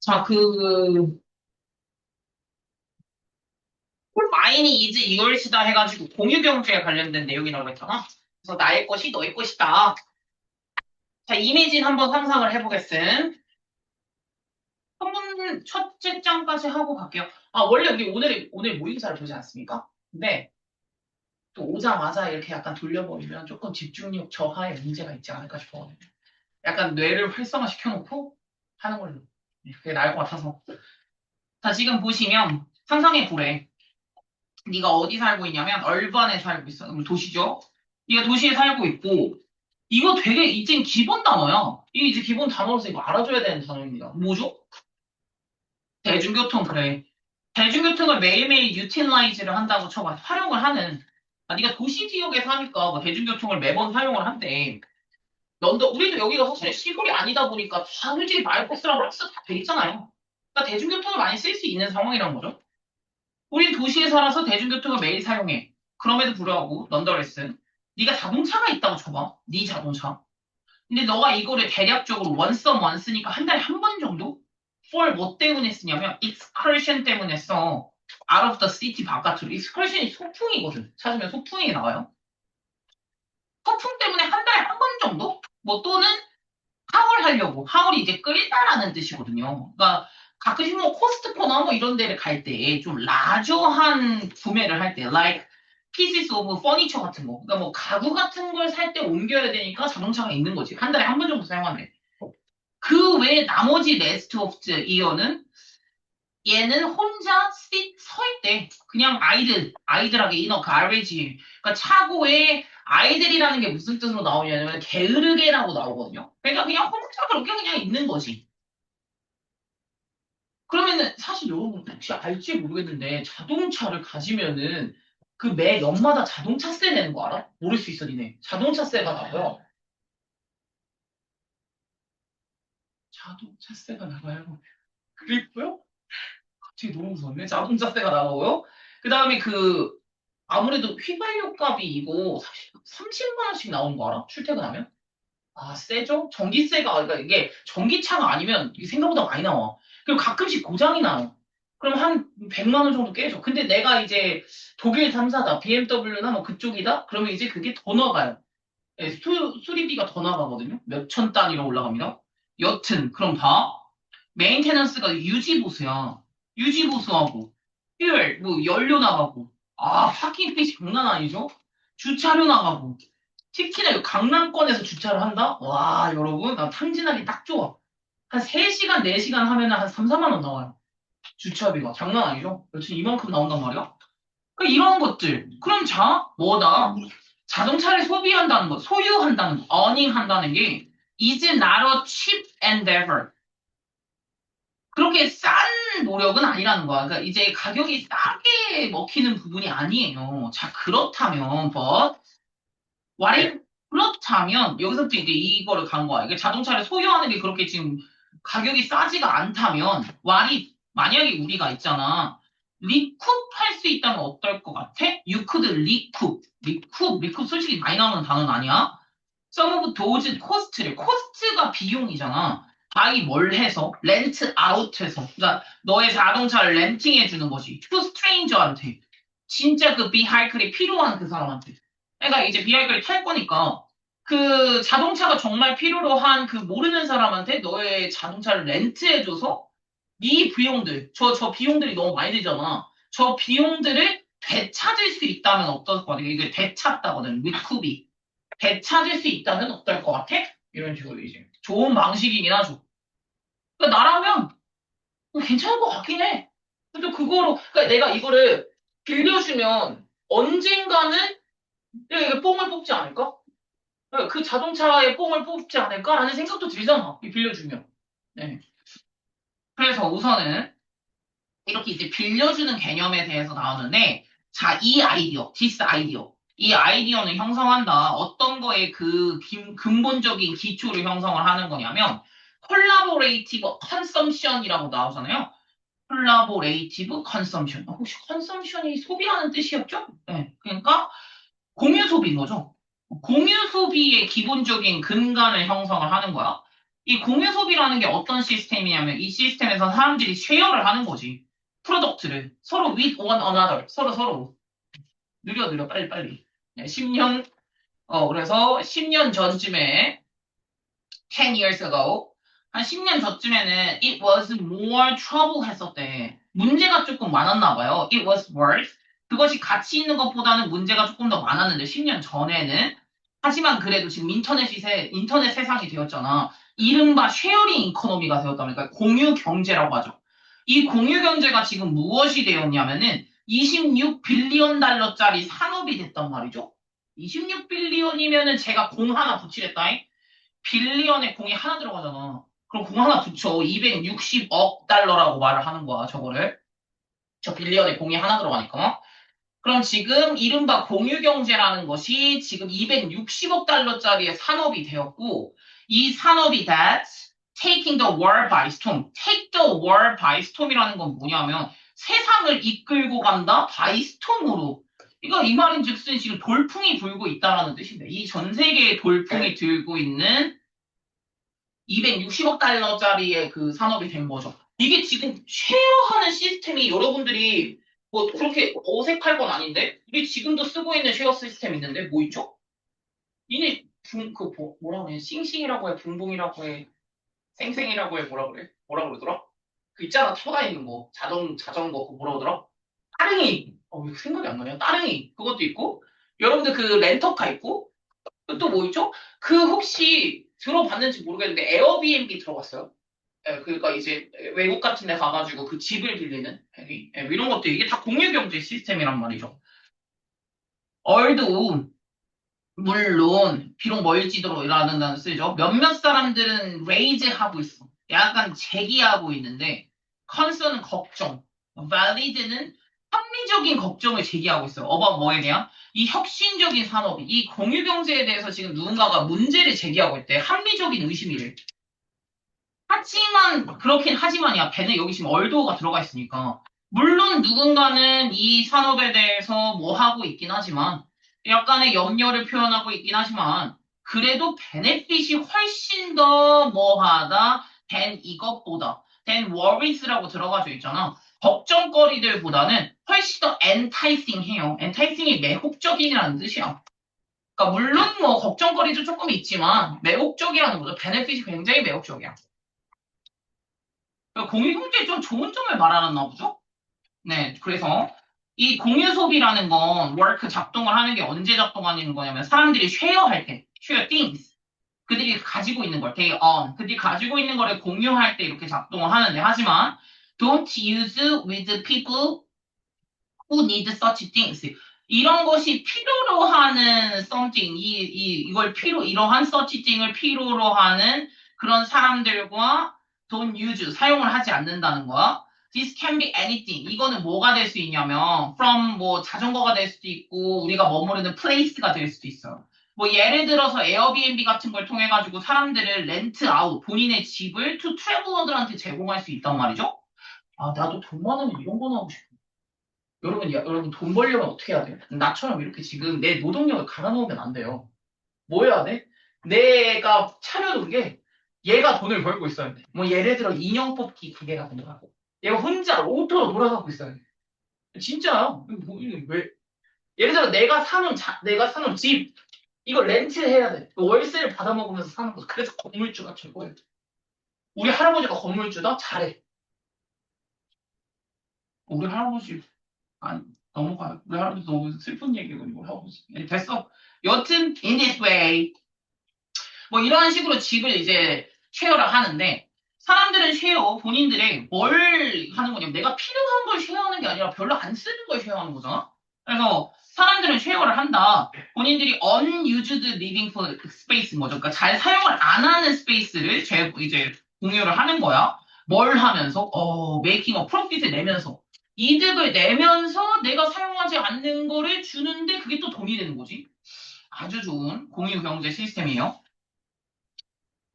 자, 그, 마인이 이즈 이월시다 해가지고 공유경주에 관련된 내용이라고 했잖아. 그래서 나의 것이 너의 것이다. 자, 이미진 한번 상상을 해보겠음. 한번 첫째 장까지 하고 갈게요. 아, 원래 우리 오늘, 오늘 모의고사를 보지 않습니까? 근데 또 오자마자 이렇게 약간 돌려버리면 조금 집중력 저하에 문제가 있지 않을까 싶어가지고. 약간 뇌를 활성화 시켜 놓고 하는 걸로. 네, 그게 나을 것 같아서. 자, 지금 보시면 상상해 보래. 네가 어디 살고 있냐면 얼반에 살고 있어. 도시죠? 네가 도시에 살고 있고 이거 되게 이젠 기본 단어야. 이게 이제 기본 단어로서 이거 알아줘야 되는 단어입니다. 뭐죠? 대중교통 그래. 대중교통을 매일매일 유틸라이즈를 한다고 쳐봐. 활용을 하는. 아, 네가 도시 지역에 사니까 뭐 대중교통을 매번 사용을 한대. 런던 우리도 여기가 사실 시골이 아니다 보니까 다 솔직히 마을버스랑 락스 다 돼 있잖아요. 그러니까 대중교통을 많이 쓸 수 있는 상황이란 거죠. 우린 도시에 살아서 대중교통을 매일 사용해. 그럼에도 불구하고 런던레슨 네가 자동차가 있다고 쳐봐. 네 자동차. 근데 너가 이거를 대략적으로 원썸 원쓰니까 한 달에 한 번 정도? for 뭐 때문에 쓰냐면 excursion 때문에 써. out of the city 바깥으로. excursion이 소풍이거든. 찾으면 소풍이 나와요. 소풍 때문에 한 달에 한 번 정도? 뭐 또는 하울 하려고. 하울이 이제 끌다라는 뜻이거든요. 그러니까 가끔씩 뭐 코스트코나 뭐 이런 데를 갈 때 좀 라저한 구매를 할 때, like pieces of furniture 같은 거. 그러니까 뭐 가구 같은 걸 살 때 옮겨야 되니까 자동차가 있는 거지. 한 달에 한 번 정도 사용한대. 그 외에 나머지 레스트 오브 이어는 얘는 혼자 서 있대. 그냥 아이들, 아이들하게 인어 가베지. 그러니까 차고에 아이들이라는 게 무슨 뜻으로 나오냐면 게으르게라고 나오거든요. 그러니까 그냥 혼자 그렇게 그냥 있는 거지. 그러면은 사실 여러분 혹시 알지 모르겠는데 자동차를 가지면은 그 매 연마다 자동차세 내는 거 알아? 모를 수 있어 니네. 자동차세가 나와요. 자동차세가 나와요. 그리고요? 갑자기 너무 무섭네. 자동차세가 나오고요. 그 다음에 그 아무래도 휘발유 값이 이거 30 만 원씩 나오는 거 알아? 출퇴근하면? 아 세죠? 전기세가 그러니까 이게 전기차가 아니면 생각보다 많이 나와. 그리고 가끔씩 고장이 나요. 그럼 한 100만 원 정도 깨져. 근데 내가 이제 독일 3사다, BMW나 뭐 그쪽이다? 그러면 이제 그게 더 나가요. 예, 수, 수리비가 더 나가거든요. 몇천 단위로 올라갑니다. 여튼 그럼 봐. 메인테넌스가 유지보수야. 유지보수하고 퓨얼, 뭐 연료 나가고 아 파킹 페이 장난 아니죠? 주차료 나가고 특히나 이 강남권에서 주차를 한다? 와 여러분 나 탕진하기 딱 좋아. 한 3시간, 4시간 하면 한 3, 4만 원 나와요. 주차비가 장난 아니죠? 여튼 이만큼 나온단 말이야. 그러니까 이런 것들. 그럼 자, 뭐다? 자동차를 소비한다는 거, 소유한다는 거, earning한다는 게 is not a cheap endeavor. 그렇게 싼 노력은 아니라는 거야. 그러니까 이제 가격이 싸게 먹히는 부분이 아니에요. 자, 그렇다면, but, what if, 그렇다면, 여기서부터 이제 이거를 간 거야. 이게 자동차를 소유하는 게 그렇게 지금 가격이 싸지가 않다면, what if, 만약에 우리가 있잖아. 리쿱 할 수 있다면 어떨 것 같아? You could recoup. 리쿱, 리쿱 솔직히 많이 나오는 단어는 아니야. Some of those cost를, 코스트가 비용이잖아. 바이 뭘 해서? 렌트 아웃해서. 그러니까 너의 자동차를 렌팅해 주는 거지. to stranger한테. 진짜 그 비하이클이 필요한 그 사람한테. 그러니까 이제 비하이클이 탈 거니까 그 자동차가 정말 필요로 한 그 모르는 사람한테 너의 자동차를 렌트해 줘서 네 비용들, 저, 저 비용들이 너무 많이 들잖아. 저 비용들을 되찾을 수 있다면 어떨 것 같아? 이게 되찾다거든, 리쿠비. 되찾을 수 있다면 어떨 것 같아? 이런 식으로 이제. 좋은 방식이긴 하죠. 그러니까 나라면 괜찮을 것 같긴 해. 근데 그거로, 그러니까 내가 이거를 빌려주면 언젠가는 이게 뽕을 뽑지 않을까? 그러니까 그 자동차에 뽕을 뽑지 않을까라는 생각도 들잖아. 이 빌려주면. 네. 그래서 우선은 이렇게 이제 빌려주는 개념에 대해서 나오는데, 자, 이 아이디어, 디스 아이디어. 이 아이디어는 형성한다. 어떤 거에 그 긴- 근본적인 기초를 형성을 하는 거냐면, 콜라보레이티브 컨섬션이라고 나오잖아요. 콜라보레이티브 컨섬션. 아, 혹시 컨섬션이 소비하는 뜻이었죠? 네. 그러니까 공유 소비인 거죠. 공유 소비의 기본적인 근간을 형성을 하는 거야. 이 공유 소비라는 게 어떤 시스템이냐면 이 시스템에서 사람들이 쉐어를 하는 거지. 프로덕트를 서로 with one another 서로 서로 느려 느려 빨리 빨리. 네, 10년 어 그래서 10년 전쯤에 10 years ago 한 10년 전쯤에는 it was more trouble 했었대. 문제가 조금 많았나 봐요. it was worse. 그것이 가치 있는 것보다는 문제가 조금 더 많았는데 10년 전에는 하지만 그래도 지금 인터넷이 세, 인터넷 세상이 되었잖아. 이른바 쉐어링 이코노미가 되었다니까 공유 경제라고 하죠. 이 공유 경제가 지금 무엇이 되었냐면은 26 빌리언 달러짜리 산업이 됐단 말이죠. 26 빌리언이면은 제가 공 하나 붙이랬다잉. 빌리언에 공이 하나 들어가잖아. 그럼 공 하나 붙여. 260억 달러라고 말을 하는 거야, 저거를. 저 빌리언에 공이 하나 들어가니까. 그럼 지금 이른바 공유경제라는 것이 지금 260억 달러짜리의 산업이 되었고, 이 산업이 that's taking the world by storm. take the world by storm이라는 건 뭐냐면 세상을 이끌고 간다 by storm으로. 이거 이 말인 즉슨 지금 돌풍이 불고 있다라는 뜻인데, 이 전 세계의 돌풍이 들고 있는 260억 달러짜리의 그 산업이 된 거죠. 이게 지금 쉐어하는 시스템이 여러분들이 뭐 그렇게 어색할 건 아닌데 우리 지금도 쓰고 있는 쉐어 시스템 있는데 뭐 있죠? 이게 붕, 그 뭐, 뭐라 그래? 싱싱이라고 해, 붕붕이라고 해, 쌩쌩이라고 해, 뭐라 그래? 뭐라 그러더라? 그 있잖아 타고 다니는 거 자전 자전거 그 뭐라 그러더라? 따릉이 어 이거 생각이 안 나냐? 따릉이 그것도 있고 여러분들 그 렌터카 있고 또 뭐 있죠? 그 혹시 들어봤는지 모르겠는데 에어비앤비 들어봤어요? 예, 그러니까 이제 외국 같은 데 가가지고 그 집을 빌리는 예, 예, 이런 것도 이게 다 공유 경제 시스템이란 말이죠. 얼도 물론 비록 멀지도라는 단어 쓰죠. 몇몇 사람들은 raise 하고 있어. 약간 제기하고 있는데 concern은 걱정, valid는 합리적인 걱정을 제기하고 있어요. 어바 뭐에 대한? 이 혁신적인 산업, 이 공유 경제에 대해서 지금 누군가가 문제를 제기하고 있대. 합리적인 의심이래. 하지만 그렇긴 하지만이야. 배는 여기 지금 얼도가 들어가 있으니까. 물론 누군가는 이 산업에 대해서 뭐 하고 있긴 하지만 약간의 염려를 표현하고 있긴 하지만 그래도 베네핏이 훨씬 더 뭐하다 된 이것보다 된 worries라고 들어가져 있잖아. 걱정거리들보다는 훨씬 더 enticing해요. enticing이 매혹적인이라는 뜻이야. 그러니까 물론 뭐 걱정거리도 조금 있지만 매혹적이라는 거죠. 베네핏이 굉장히 매혹적이야. 공유경제에 좀 좋은 점을 말하나 보죠? 네, 그래서 이 공유 소비라는 건 워크 작동을 하는 게 언제 작동하는 거냐면 사람들이 쉐어할 때, share things. 그들이 가지고 있는 걸, they own. 그들이 가지고 있는 거를 공유할 때 이렇게 작동을 하는데 하지만 don't use with people who need such things. 이런 것이 필요로 하는 something, 이, 이, 이걸 필요, 이러한 such thing을 필요로 하는 그런 사람들과 don't use, 사용을 하지 않는다는 거야. This can be anything. 이거는 뭐가 될 수 있냐면 from 뭐 자전거가 될 수도 있고 우리가 머무르는 place가 될 수도 있어요. 뭐 예를 들어서 에어비앤비 같은 걸 통해 가지고 사람들을 렌트 아웃 본인의 집을 to traveler들한테 제공할 수 있단 말이죠. 아 나도 돈 많으면 이런 거 하고 싶어. 여러분 야, 여러분 돈 벌려면 어떻게 해야 돼? 나처럼 이렇게 지금 내 노동력을 갈아놓으면 안 돼요. 뭐 해야 돼? 내가 차려놓은 게 얘가 돈을 벌고 있어야 돼. 뭐 예를 들어 인형 뽑기 기계 같은 거 하고 얘가 혼자 오토로 돌아가고 있어야 돼. 진짜야. 뭐, 왜? 예를 들어 내가 사는 자, 내가 사는 집 이거 렌트를 해야 돼. 월세를 받아먹으면서 사는 거. 그래서 건물주가 최고야. 우리 할아버지가 건물주다? 잘해. 우리 할아버지 아니 넘어가요. 우리 할아버지 너무 슬픈 얘기고 우리 할아버지. 예, 됐어. 여튼 in this way 뭐 이런 식으로 집을 이제 쉐어를 하는데 사람들은 쉐어 본인들의 뭘 하는 거냐면 내가 필요한 걸 쉐어하는 게 아니라 별로 안 쓰는 걸 쉐어하는 거잖아. 그래서 사람들은 쉐어를 한다. 본인들이 unused living space인 거죠. 그러니까 잘 사용을 안 하는 스페이스를 이제 공유를 하는 거야. 뭘 하면서? 어, making a profit을 내면서. 이득을 내면서 내가 사용하지 않는 거를 주는데 그게 또 돈이 되는 거지. 아주 좋은 공유 경제 시스템이에요.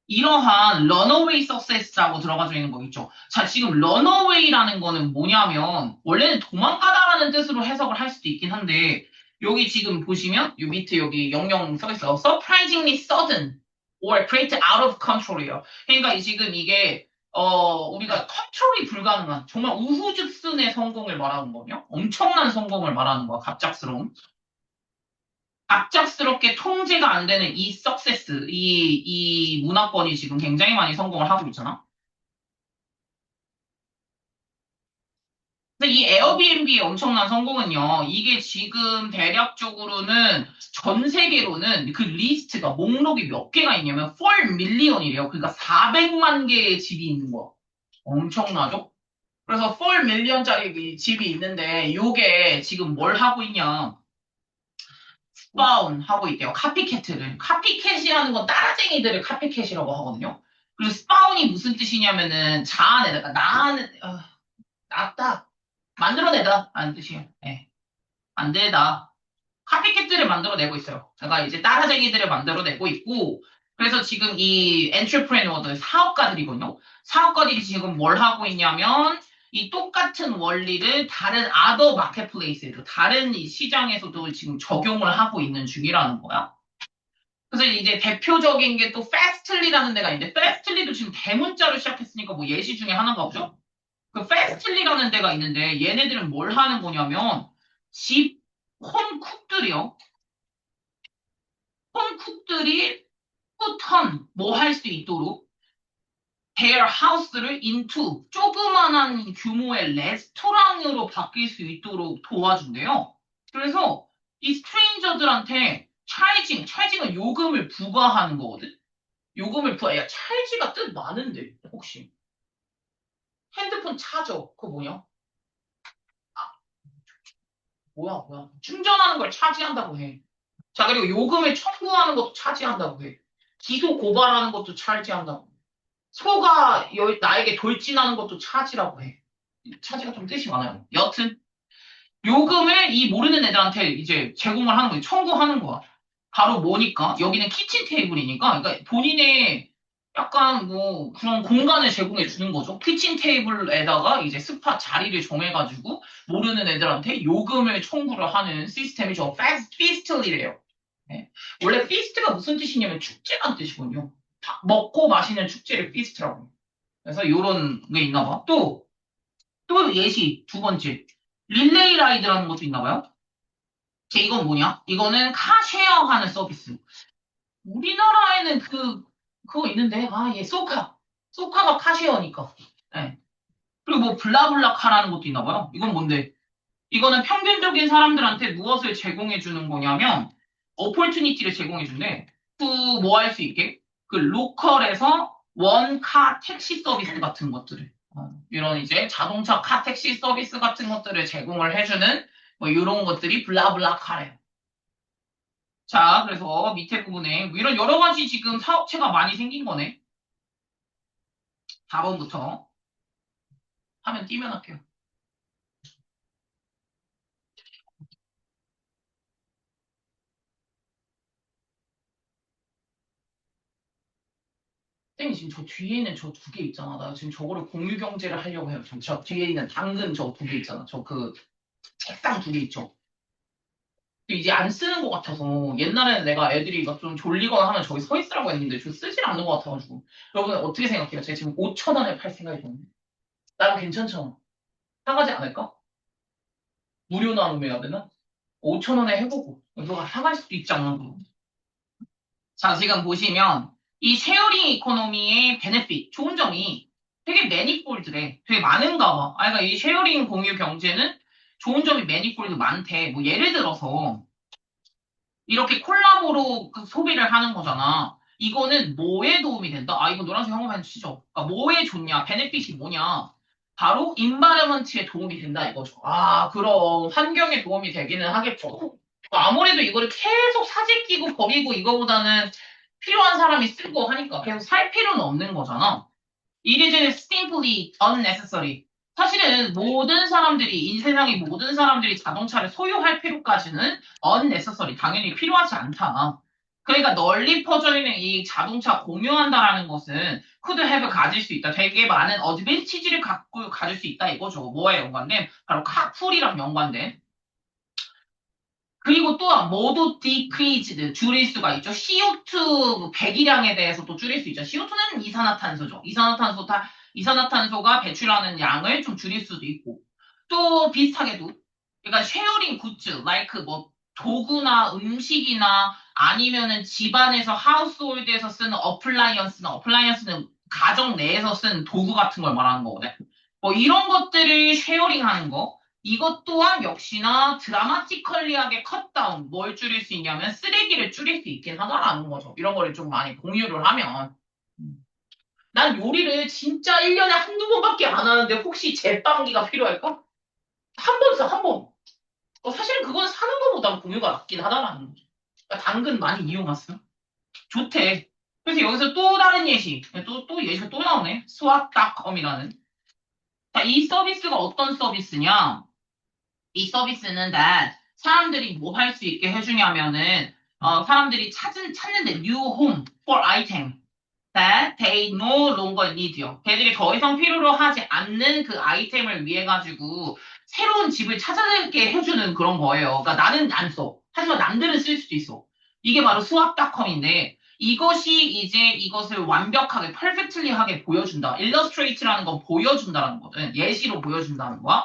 이러한 런어웨이 석세스라고 들어가져 있는 거 있죠. 자, 지금 런어웨이라는 거는 뭐냐면 원래는 도망가다라는 뜻으로 해석을 할 수도 있긴 한데 여기 지금 보시면 요 밑에 여기 영영 써 있어요. surprisingly sudden or create out of control이에요. 그러니까 이 지금 이게 어 우리가 컨트롤이 불가능한 정말 우후죽순의 성공을 말하는 거냐? 엄청난 성공을 말하는 거야. 갑작스러운. 갑작스럽게 통제가 안 되는 이 석세스, 이, 이 문화권이 지금 굉장히 많이 성공을 하고 있잖아. 근데 이 에어비앤비의 엄청난 성공은요, 이게 지금 대략적으로는 전 세계로는 그 리스트가 목록이 몇 개가 있냐면 4 밀리언이래요. 그러니까 400만 개의 집이 있는 거야. 엄청나죠? 그래서 4 밀리언짜리 집이 있는데 요게 지금 뭘 하고 있냐? 스파운 하고 있대요. 카피캣을. 카피캣이라는 건 따라쟁이들을 카피캣이라고 하거든요. 그리고 스파운이 무슨 뜻이냐면은 자아내다. 나는 어, 낫다. 만들어내다 라는 뜻이에요. 예. 만들다. 카피캣들을 만들어내고 있어요. 제가 이제 따라쟁이들을 만들어내고 있고 그래서 지금 이 엔트리프레너들 사업가들이군요. 사업가들이 지금 뭘 하고 있냐면 이 똑같은 원리를 다른 아더 마켓플레이스에도 다른 이 시장에서도 지금 적용을 하고 있는 중이라는 거야. 그래서 이제 대표적인 게또 패스틀리라는 데가 있는데 패스틀리도 지금 대문자로 시작했으니까 뭐 예시 중에 하나가 보죠. 그 패스틀리라는 데가 있는데 얘네들은 뭘 하는 거냐면 집 홈쿡들이요. 홈쿡들이 후턴 뭐 할 수 있도록 their house를 into 조그만한 규모의 레스토랑으로 바뀔 수 있도록 도와준대요. 그래서 이 스트레인저들한테 찰징, 찰징은 요금을 부과하는 거거든. 요금을 부과, 야, 찰지가 뜻 많은데 혹시 핸드폰 차저 그거 뭐냐? 아, 뭐야 뭐야 충전하는 걸 차지한다고 해. 자 그리고 요금을 청구하는 것도 차지한다고 해. 기소 고발하는 것도 차지한다고. 소가 여- 나에게 돌진하는 것도 차지라고 해. 차지가 좀 뜻이 많아요. 여튼 요금을 이 모르는 애들한테 이제 제공을 하는 거예요. 청구하는 거야. 바로 뭐니까 여기는 키친 테이블이니까 그러니까 본인의 약간 뭐 그런 공간을 제공해 주는 거죠. 키친 테이블에다가 이제 스팟 자리를 정해가지고 모르는 애들한테 요금을 청구를 하는 시스템이죠. 피스틀이래요. 원래 피스트가 무슨 뜻이냐면 축제란 뜻이군요. 다 먹고 마시는 축제를 피스트라고. 그래서 요런 게 있나 봐. 또, 또 예시 두 번째. 릴레이 라이드라는 것도 있나 봐요. 제 이건 뭐냐? 이거는 카쉐어 하는 서비스. 우리나라에는 그, 그거 있는데, 아, 얘 소카. 소카가 카쉐어니까. 예. 그리고 뭐 블라블라 카라는 것도 있나 봐요. 이건 뭔데? 이거는 평균적인 사람들한테 무엇을 제공해 주는 거냐면, 어폴튜니티를 제공해 준대. 그뭐 할 수 있게? 그 로컬에서 원카 택시 서비스 같은 것들을. 어, 이런 이제 자동차 카 택시 서비스 같은 것들을 제공을 해주는 뭐 이런 것들이 블라블라카래요. 자, 그래서 밑에 부분에 뭐 이런 여러 가지 지금 사업체가 많이 생긴 거네. 4번부터 화면 띄면 할게요. 쌤이 지금 저 뒤에 있는 저 두 개 있잖아. 나 지금 저거를 공유 경제를 하려고 해요. 저, 저 뒤에 있는 당근 저 두 개 있잖아. 저 그 책상 두 개 있죠. 이제 안 쓰는 것 같아서 옛날에는 내가 애들이 막 좀 졸리거나 하면 저기 서 있으라고 했는데 저 쓰질 않는 것 같아가지고 여러분 어떻게 생각해요? 제가 지금 5천 원에 팔 생각이 드는데 나는 괜찮잖아. 사가지 않을까? 무료 나눔해야 되나? 5천 원에 해보고 너가 사갈 수도 있잖아. 그럼. 자 지금 보시면 이 쉐어링 이코노미의 베네핏, 좋은 점이 되게 매니폴드래. 되게 많은가 봐. 아, 그러니까 이 쉐어링 공유 경제는 좋은 점이 매니폴드 많대. 뭐 예를 들어서 이렇게 콜라보로 그 소비를 하는 거잖아. 이거는 뭐에 도움이 된다? 아, 이거 노란색 한번만 치죠. 그러니까 뭐에 좋냐? 베네핏이 뭐냐? 바로 인바르먼트에 도움이 된다 이거죠. 아, 그럼 환경에 도움이 되기는 하겠죠. 아무래도 이거를 계속 사진 끼고 버리고 이거보다는 필요한 사람이 쓰고 하니까 계속 살 필요는 없는 거잖아. It is simply unnecessary. 사실은 모든 사람들이, 이 세상의 모든 사람들이 자동차를 소유할 필요까지는 unnecessary. 당연히 필요하지 않다. 그러니까 널리 퍼져 있는 이 자동차 공유한다라는 것은 could have 가질 수 있다. 되게 많은 어드밴티지를 갖고 가질 수 있다 이거죠. 뭐에 연관된? 바로 카풀이랑 연관된. 그리고 또한 모두 decreased 줄일 수가 있죠. CO2 배기량에 대해서 또 줄일 수 있죠. CO2는 이산화탄소죠. 이산화탄소 다 이산화탄소가 배출하는 양을 좀 줄일 수도 있고 또 비슷하게도 그러니까 쉐어링 굿즈, like 뭐 도구나 음식이나 아니면은 집안에서 하우스홀드에서 쓰는 어플라이언스나 어플라이언스는 가정 내에서 쓰는 도구 같은 걸 말하는 거거든. 뭐 이런 것들을 쉐어링하는 거. 이것 또한 역시나 드라마티컬리하게 컷다운 뭘 줄일 수 있냐면 쓰레기를 줄일 수 있긴 하다라는 거죠. 이런 거를 좀 많이 공유를 하면. 음. 난 요리를 진짜 1년에 한두 번밖에 안 하는데 혹시 제빵기가 필요할까? 한 번 써, 한 번. 어, 사실은 그건 사는 것보다 공유가 낫긴 하다라는 거죠. 그러니까 당근 많이 이용하세요. 좋대. 그래서 여기서 또 다른 예시, 또, 또 예시가 또 나오네. swap.com이라는. 자, 이 서비스가 어떤 서비스냐? 이 서비스는 that 사람들이 뭐 할 수 있게 해주냐면은, 어, 사람들이 찾은, 찾는데 new home for item that they no longer need요. 걔들이 더 이상 필요로 하지 않는 그 아이템을 위해 가지고 새로운 집을 찾아내게 해주는 그런 거예요. 그러니까 나는 안 써. 하지만 남들은 쓸 수도 있어. 이게 바로 수학닷컴인데 이것이 이제 이것을 완벽하게 perfectly 하게 보여준다. illustrate라는 건 보여준다라는 거든. 예시로 보여준다는 거야.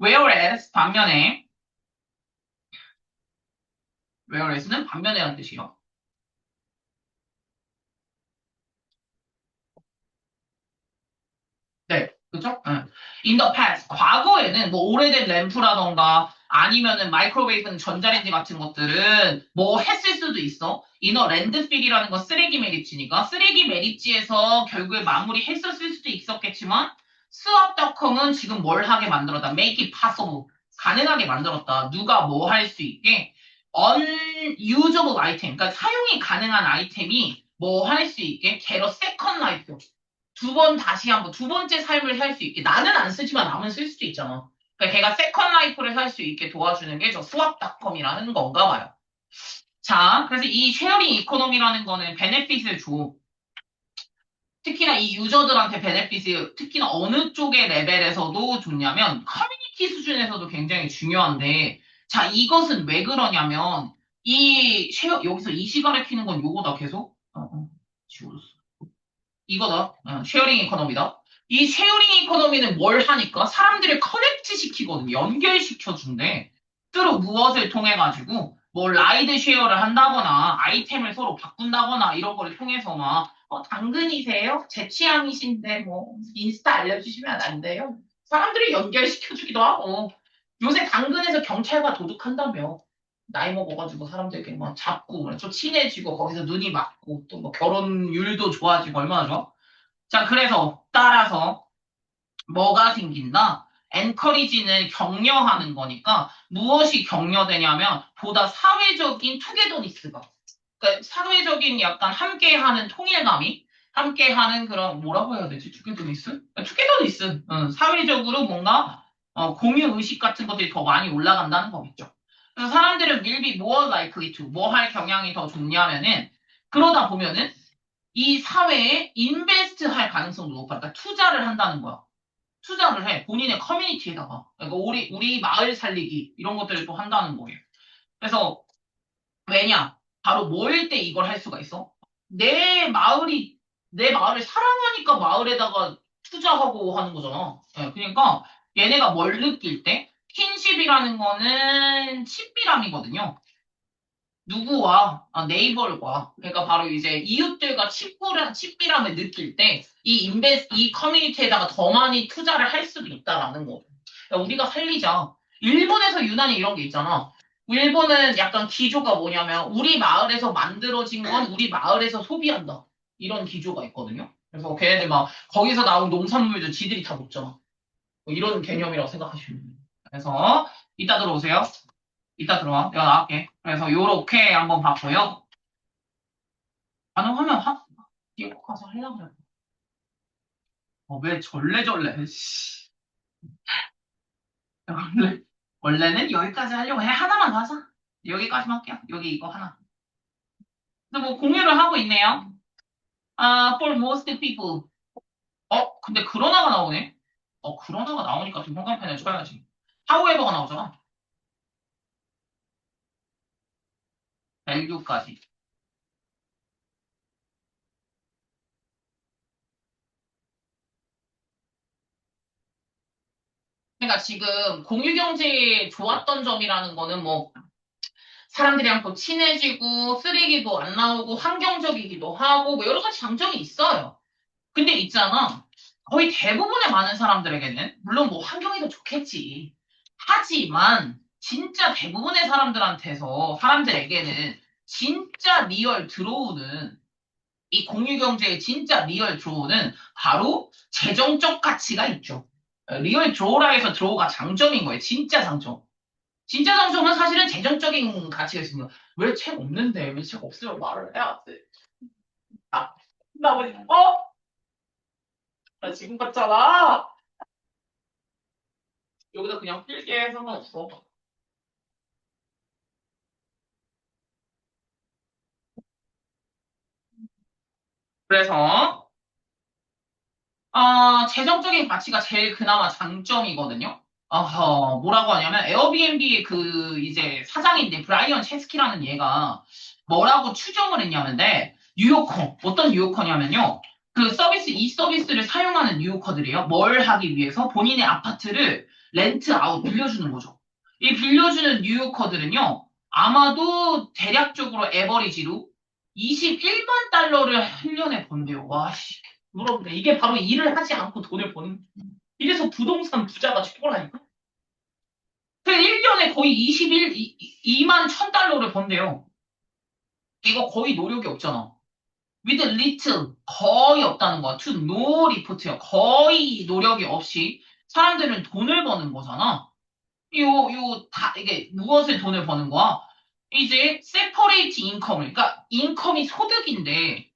whereas 반면에 whereas는 반면에라는 뜻이에요. 네, 그죠? 응. In the 과거에는 뭐 오래된 램프라던가 아니면은 마이크로웨이브는 전자레인지 같은 것들은 뭐 했을 수도 있어. 이너 랜드필이라는 건 쓰레기 매립지니까 쓰레기 매립지에서 결국에 마무리 했었을 수도 있었겠지만 스왑닷컴은 지금 뭘 하게 만들었다. make it possible. 가능하게 만들었다. 누가 뭐 할 수 있게 unusable item. 그러니까 사용이 가능한 아이템이 뭐 할 수 있게 a second life. 두 번 다시 한번 두 번째 삶을 살 수 있게 나는 안 쓰지만 남은 쓸 수도 있잖아. 그러니까 걔가 세컨 라이프를 살 수 있게 도와주는 게 저 수압닷컴이라는 건가 봐요. 자, 그래서 이 쉐어링 이코노미라는 거는 베네핏을 줘. 특히나 이 유저들한테 베네핏이 특히나 어느 쪽의 레벨에서도 좋냐면 커뮤니티 수준에서도 굉장히 중요한데 자, 이것은 왜 그러냐면 이 쉐어 여기서 이 시간을 키는 건 요거다 계속. 어, 어, 지워졌어. 이거다. 어, 쉐어링 이코노미다. 이 쉐어링 이코노미는 뭘 하니까 사람들을 커넥트 시키거든. 연결시켜 준대. 뜨로 무엇을 통해 가지고 뭐 라이드 쉐어를 한다거나 아이템을 서로 바꾼다거나 이런 거를 통해서 막 어, 당근이세요? 제 취향이신데 뭐 인스타 알려주시면 안 돼요? 사람들을 연결시켜 주기도 하고 요새 당근에서 경찰과 도둑한다며 나이 먹어가지고 사람들에게 막 잡고 좀 친해지고 거기서 눈이 맞고 또 뭐 결혼율도 좋아지고 얼마나 좋아? 자 그래서 따라서 뭐가 생긴다? 엔커리지는 격려하는 거니까 무엇이 격려되냐면 보다 사회적인 투게더니스가 그러니까 사회적인 약간 함께하는 통일감이 함께하는 그런 뭐라고 해야 되지 투게더니스? 투게더니스 응, 사회적으로 뭔가 어, 공유 의식 같은 것들이 더 많이 올라간다는 거겠죠. 그래서 사람들은 will be more likely to 뭐 할 경향이 더 좋냐면은 그러다 보면은 이 사회에 인베스트 할 가능성도 높아. 그러니까 투자를 한다는 거야. 투자를 해. 본인의 커뮤니티에다가. 그러니까 우리, 우리 마을 살리기, 이런 것들을 또 한다는 거예요. 그래서, 왜냐? 바로 뭐일 때 이걸 할 수가 있어? 내 마을이, 내 마을을 사랑하니까 마을에다가 투자하고 하는 거잖아. 네, 그러니까, 얘네가 뭘 느낄 때? 킨십이라는 거는 친밀함이거든요. 누구와 아, 네이버과 그러니까 바로 이제 이웃들과 친구랑 친밀함을 느낄 때 이 인베스 이 커뮤니티에다가 더 많이 투자를 할 수도 있다라는 거. 그러니까 우리가 살리자. 일본에서 유난히 이런 게 있잖아. 일본은 약간 기조가 뭐냐면 우리 마을에서 만들어진 건 우리 마을에서 소비한다. 이런 기조가 있거든요. 그래서 걔네들 막 거기서 나온 농산물도 지들이 다 먹잖아. 뭐 이런 개념이라고 생각하시면 돼요. 그래서 이따 들어오세요. 이따 들어와. 내가 나갈게. 그래서 요렇게 한번 봤고요. 가능하면 하, 이거 가서 하려고 그래. 어, 왜 절레절레, 씨. 원래, 원래는 여기까지 하려고 해. 하나만 더 하자. 여기까지만 할게요. 여기 이거 하나. 근데 뭐 공유를 하고 있네요. 아, for most people. 어, 근데 그러나가 나오네. 어, 그러나가 나오니까 좀 현관펜을 쳐야지. However가 나오잖아. value까지. 그러니까 지금 공유경제에 좋았던 점이라는 거는 뭐 사람들이랑 더 친해지고 쓰레기도 안 나오고 환경적이기도 하고 뭐 여러 가지 장점이 있어요. 근데 있잖아. 거의 대부분의 많은 사람들에게는 물론 뭐 환경이 더 좋겠지. 하지만 진짜 대부분의 사람들한테서 사람들에게는 진짜 리얼 들어오는 이 공유경제의 진짜 리얼 드로우는 바로 재정적 가치가 있죠. 리얼 드로우라 해서 드로우가 장점인 거예요. 진짜 장점. 진짜 장점은 사실은 재정적인 가치가 있습니다. 왜 책 없는데? 왜 책 없으면 말을 해야 돼? 아, 나 보니, 어? 나 지금 봤잖아. 여기다 그냥 필게 상관없어. 그래서 어, 재정적인 가치가 제일 그나마 장점이거든요. 어허, 뭐라고 하냐면 에어비앤비의 그 이제 사장인데 브라이언 체스키라는 얘가 뭐라고 추정을 했냐면데 뉴요커 어떤 뉴요커냐면요. 그 서비스 이 서비스를 사용하는 뉴요커들이요. 뭘 하기 위해서 본인의 아파트를 렌트 아웃 빌려주는 거죠. 이 빌려주는 뉴요커들은요. 아마도 대략적으로 에버리지로 21만 달러를 1년에 번대요. 와 씨. 물어보네. 이게 바로 일을 하지 않고 돈을 버는, 이래서 부동산 부자가 최고라니까? 그래서 1년에 거의 21, 2만 1000 달러를 번대요. 이거 거의 노력이 없잖아. with little, 거의 없다는 거야. to no report야. 거의 노력이 없이 사람들은 돈을 버는 거잖아. 요, 요, 다, 이게 무엇을 돈을 버는 거야? 이제 separate income을, 그러니까 인컴이 소득인데,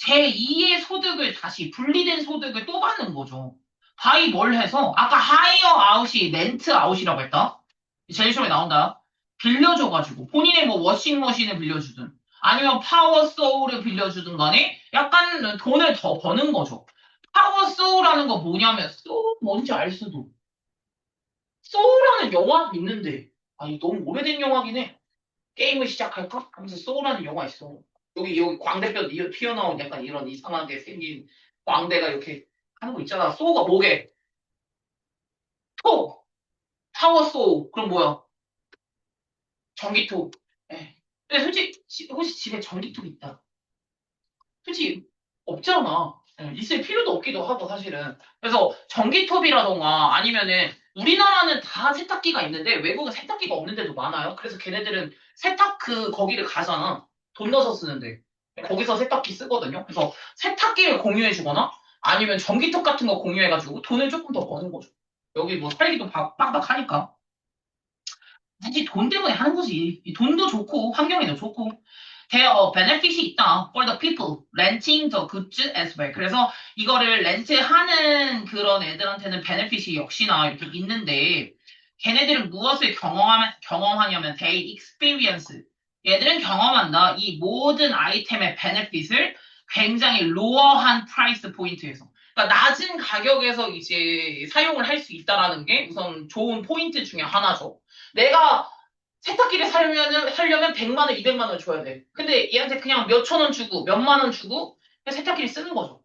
제2의 소득을 다시 분리된 소득을 또 받는 거죠. 바이 뭘 해서 아까 하이어 아웃이 렌트 아웃이라고 했다. 제일 처음에 나온다. 빌려줘가지고 본인의 뭐 워싱머신을 빌려주든 아니면 파워 소울을 빌려주든 간에 약간 돈을 더 버는 거죠. 파워 소울하는 거 뭐냐면 소울 뭔지 알 수도. 소울하는 영화도 있는데 아니 너무 오래된 영화긴 해. 게임을 시작할까? 하면서 소울하는 영화 있어. 여기 여기 광대뼈 이- 튀어나온 약간 이런 이상하게 생긴 광대가 이렇게 하는 거 있잖아. 소가 뭐게? 소! 파워 소! 그럼 뭐야? 전기톱. 예. 근데 솔직히 시- 혹시 집에 전기톱 있다. 솔직히 없잖아. 예, 있을 필요도 없기도 하고 사실은. 그래서 전기톱이라던가 아니면은 우리나라는 다 세탁기가 있는데 외국은 세탁기가 없는 데도 많아요. 그래서 걔네들은 세탁 그 거기를 가잖아. 돈 넣어서 쓰는데. 거기서 세탁기 쓰거든요. 그래서 세탁기를 공유해 주거나 아니면 전기톱 같은 거 공유해 가지고 돈을 조금 더 버는 거죠. 여기 뭐 살기도 박- 빡빡하니까. 굳이 돈 때문에 하는 거지. 이 돈도 좋고 환경에도 좋고. 대어 베네핏이 있다. For the people renting the goods as well. 그래서 이거를 렌트하는 그런 애들한테는 베네핏이 역시나 이렇게 있는데 걔네들은 무엇을 경험하면, 경험하냐면 they experience. 얘들은 경험한다. 이 모든 아이템의 베네핏을 굉장히 로어한 프라이스 포인트에서. 그러니까 낮은 가격에서 이제 사용을 할 수 있다라는 게 우선 좋은 포인트 중에 하나죠. 내가 세탁기를 사려면, 사려면 100만 원, 200만 원 줘야 돼. 근데 얘한테 그냥 몇천 원 주고, 몇만 원 주고, 세탁기를 쓰는 거죠.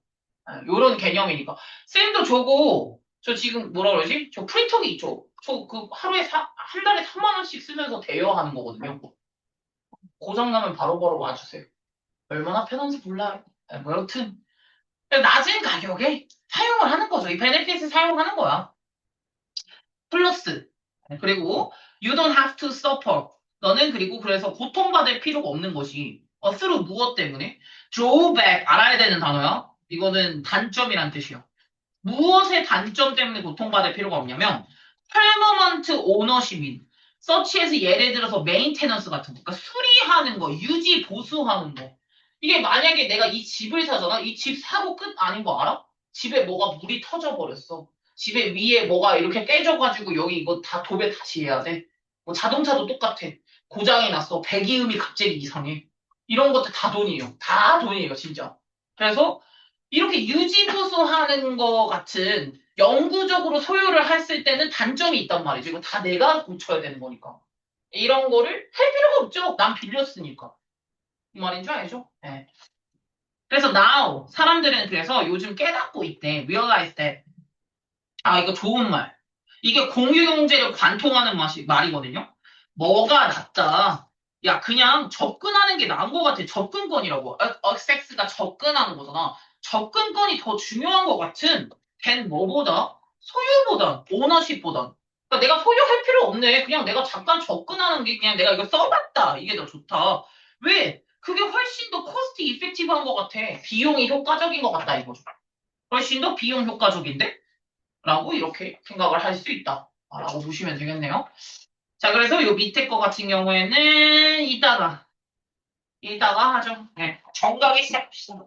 요런 개념이니까. 쌤도 저거, 저 지금 뭐라 그러지? 저 프린터기 있죠? 저 그 하루에 사, 한 달에 3만 원씩 쓰면서 대여하는 거거든요. 고장나면 바로바로 와주세요. 얼마나 편한지 몰라요. 네, 뭐 여튼. 낮은 가격에 사용을 하는 거죠. 이 베네핏을 사용하는 거야. 플러스. 그리고 you don't have to suffer. 너는 그리고 그래서 고통받을 필요가 없는 것이 어, through 무엇 때문에? drawback 알아야 되는 단어야. 이거는 단점이란 뜻이야. 무엇의 단점 때문에 고통받을 필요가 없냐면 permanent ownership인 서치에서 예를 들어서 메인테넌스 같은 거, 그러니까 수리하는 거, 유지 보수하는 거. 이게 만약에 내가 이 집을 사잖아. 이 집 사고 끝 아닌 거 알아? 집에 뭐가 물이 터져 버렸어. 집에 위에 뭐가 이렇게 깨져가지고 여기 이거 다 도배 다시 해야 돼. 뭐 자동차도 똑같아. 고장이 났어. 배기음이 갑자기 이상해. 이런 것들 다 돈이에요. 다 돈이에요, 진짜. 그래서 이렇게 유지보수하는 거 같은 영구적으로 소유를 했을 때는 단점이 있단 말이지. 이거 다 내가 고쳐야 되는 거니까. 이런 거를 할 필요가 없죠. 난 빌렸으니까. 이 말인 줄 알죠? 네. 그래서 now 사람들은 그래서 요즘 깨닫고 있대. realize that. 아 이거 좋은 말. 이게 공유 경제를 관통하는 맛이, 말이거든요. 뭐가 낫다. 야 그냥 접근하는 게 나은 것 같아. 접근권이라고. access가 접근하는 거잖아. 접근권이 더 중요한 것 같은 된 뭐보다 소유보다 오너십보다 그러니까 내가 소유할 필요 없네. 그냥 내가 잠깐 접근하는 게 그냥 내가 이거 써봤다. 이게 더 좋다. 왜? 그게 훨씬 더 코스트 이펙티브한 것 같아. 비용이 효과적인 것 같다 이거죠. 훨씬 더 비용 효과적인데? 라고 이렇게 생각을 할 수 있다. 아, 라고 보시면 되겠네요. 자, 그래서 요 밑에 거 같은 경우에는 이따가 이따가 하죠. 네, 정각이 시작합시다.